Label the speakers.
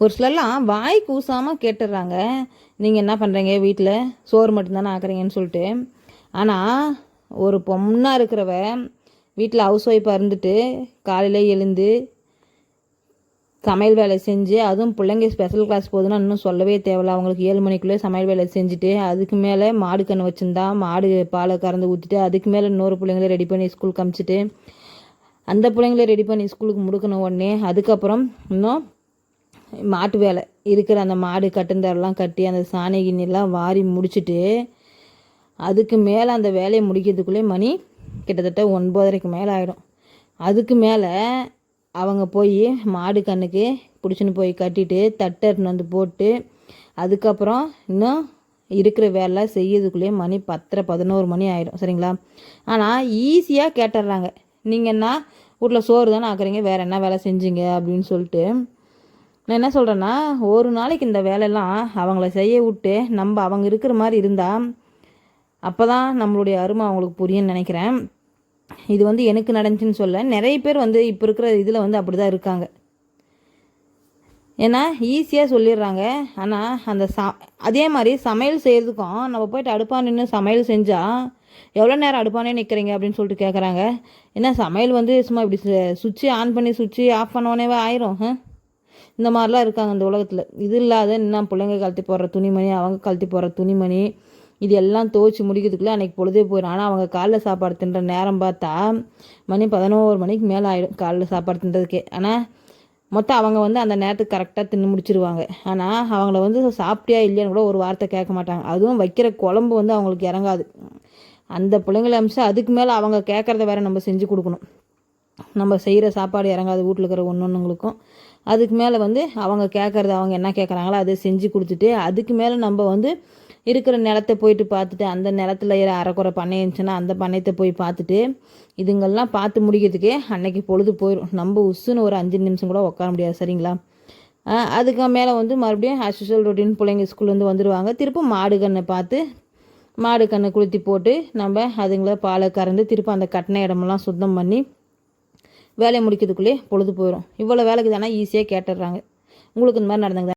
Speaker 1: ஒரு சிலர்லாம் வாய் கூசாமல் கேட்டுடுறாங்க நீங்கள் என்ன பண்ணுறீங்க வீட்டில் சோறு மட்டும்தானே ஆக்குறீங்கன்னு சொல்லிட்டு. ஆனால் ஒரு பொண்ணாக இருக்கிறவ வீட்டில் ஹவுஸ் ஒய்ஃபாக இருந்துட்டு காலையில் எழுந்து சமையல் வேலை செஞ்சு அதுவும் பிள்ளைங்க ஸ்பெஷல் கிளாஸ் போகுதுன்னா இன்னும் சொல்லவே தேவையில்ல. அவங்களுக்கு ஏழு மணிக்குள்ளே சமையல் வேலை செஞ்சுட்டு அதுக்கு மேலே மாடு கன்று வச்சுருந்தா மாடு பாலை கறந்து ஊற்றிட்டு அதுக்கு மேலே இன்னொரு பிள்ளைங்கள ரெடி பண்ணி ஸ்கூல் அமிச்சிட்டு அந்த பிள்ளைங்கள ரெடி பண்ணி ஸ்கூலுக்கு முடுக்கணும் உடனே அதுக்கப்புறம் இன்னும் மாட்டு வேலை. இருக்கிற அந்த மாடு கட்டுந்தரெல்லாம் கட்டி அந்த சாணி கிண்ணிலாம் வாரி முடிச்சுட்டு அதுக்கு மேலே அந்த வேலையை முடிக்கிறதுக்குள்ளே மணி கிட்டத்தட்ட ஒன்பதரைக்கு மேலே ஆகிடும் அதுக்கு மேலே அவங்க போய் மாடு கண்ணுக்கு பிடிச்சின்னு போய் கட்டிட்டு தட்டர்னு வந்து போட்டு அதுக்கப்புறம் இன்னும் இருக்கிற வேலை செய்யறதுக்குள்ளேயே மணி பத்தரை பதினோரு மணி ஆகிடும் சரிங்களா? ஆனால் ஈஸியாக கேட்டுடுறாங்க நீங்கள் என்ன வீட்டில் சோறு தானே ஆக்குறீங்க வேறு என்ன வேலை செஞ்சீங்க அப்படின்னு சொல்லிட்டு நான் என்ன சொல்கிறேன்னா ஒரு நாளைக்கு இந்த வேலையெல்லாம் அவங்கள செய்ய விட்டு நம்ம அவங்க இருக்கிற மாதிரி இருந்தால் அப்போ தான் நம்மளுடைய அருமை அவங்களுக்கு புரியும்னு நினைக்கிறேன். இது வந்து எனக்கு நடந்துச்சுன்னு சொல்ல நிறைய பேர் வந்து இப்போ இருக்கிற இதில் வந்து அப்படி தான் இருக்காங்க. ஏன்னா ஈஸியாக சொல்லிடுறாங்க. ஆனால் அந்த ச அதே மாதிரி சமையல் செய்கிறதுக்கும் நம்ம போயிட்டு அடுப்பா நின்று சமையல் செஞ்சால் எவ்வளோ நேரம் அடுப்பானே நிற்கிறீங்க அப்படின்னு சொல்லிட்டு கேட்குறாங்க ஏன்னா சமையல் வந்து சும்மா இப்படி சுவிட்சு ஆன் பண்ணி சுவிட்சு ஆஃப் பண்ணோடனே ஆயிரும் இந்த மாதிரிலாம் இருக்காங்க இந்த உலகத்தில். இது இல்லாத இன்னும் பிள்ளைங்க கழட்டி போடுற துணிமணி அவங்க கழட்டி போடுற துணிமணி இது எல்லாம் துவச்சி முடிக்கிறதுக்குள்ளே அன்றைக்கி பொழுதே போயிடும் ஆனால் அவங்க காலைல சாப்பாடு தின்ற நேரம் பார்த்தா மணி பதினோரு மணிக்கு மேலே ஆகிடும் காலைல சாப்பாடு தின்றதுக்கே. ஆனால் மொத்தம் அவங்க வந்து அந்த நேரத்துக்கு கரெக்டாக தின்னு முடிச்சிருவாங்க. ஆனால் அவங்கள வந்து சாப்பிட்டியா இல்லையான்னு கூட ஒரு வார்த்தை கேட்க மாட்டாங்க. அதுவும் வைக்கிற குழம்பு வந்து அவங்களுக்கு இறங்காது. அந்த பிள்ளைங்கள அமிச்சு அதுக்கு மேலே அவங்க கேட்குறத வேற நம்ம செஞ்சு கொடுக்கணும். நம்ம செய்கிற சாப்பாடு இறங்காது வீட்டில் இருக்கிற ஒன்று ஒன்றுங்களுக்கும் அதுக்கு மேலே வந்து அவங்க கேட்குறது அவங்க என்ன கேட்குறாங்களோ அதை செஞ்சு கொடுத்துட்டு அதுக்கு மேலே நம்ம வந்து இருக்கிற நிலத்தை போயிட்டு பார்த்துட்டு அந்த நிலத்துல அரைக்குறை பண்ணை இருந்துச்சுன்னா அந்த பண்ணையத்தை போய் பார்த்துட்டு இதுங்கெல்லாம் பார்த்து முடிக்கிறதுக்கே அன்னைக்கு பொழுது போயிடும். நம்ம உசுன்னு ஒரு அஞ்சு நிமிஷம் கூட உட்கார முடியாது சரிங்களா? அதுக்கு மேலே வந்து மறுபடியும் அசுஷல் ரொட்டீன் பிள்ளைங்க ஸ்கூல்லேருந்து வந்துடுவாங்க திரும்ப மாடு கண்ணை பார்த்து மாடு கண்ணை குளுத்தி போட்டு நம்ம அதுங்கள பாலை கறந்து திருப்பி அந்த கட்டின இடமெல்லாம் சுத்தம் பண்ணி வேலையை முடிக்கிறதுக்குள்ளே பொழுது போயிடும் இவ்வளோ வேலைக்கு தானே ஈஸியாக கேட்டுடுறாங்க. உங்களுக்கு இந்த மாதிரி நடந்தாங்க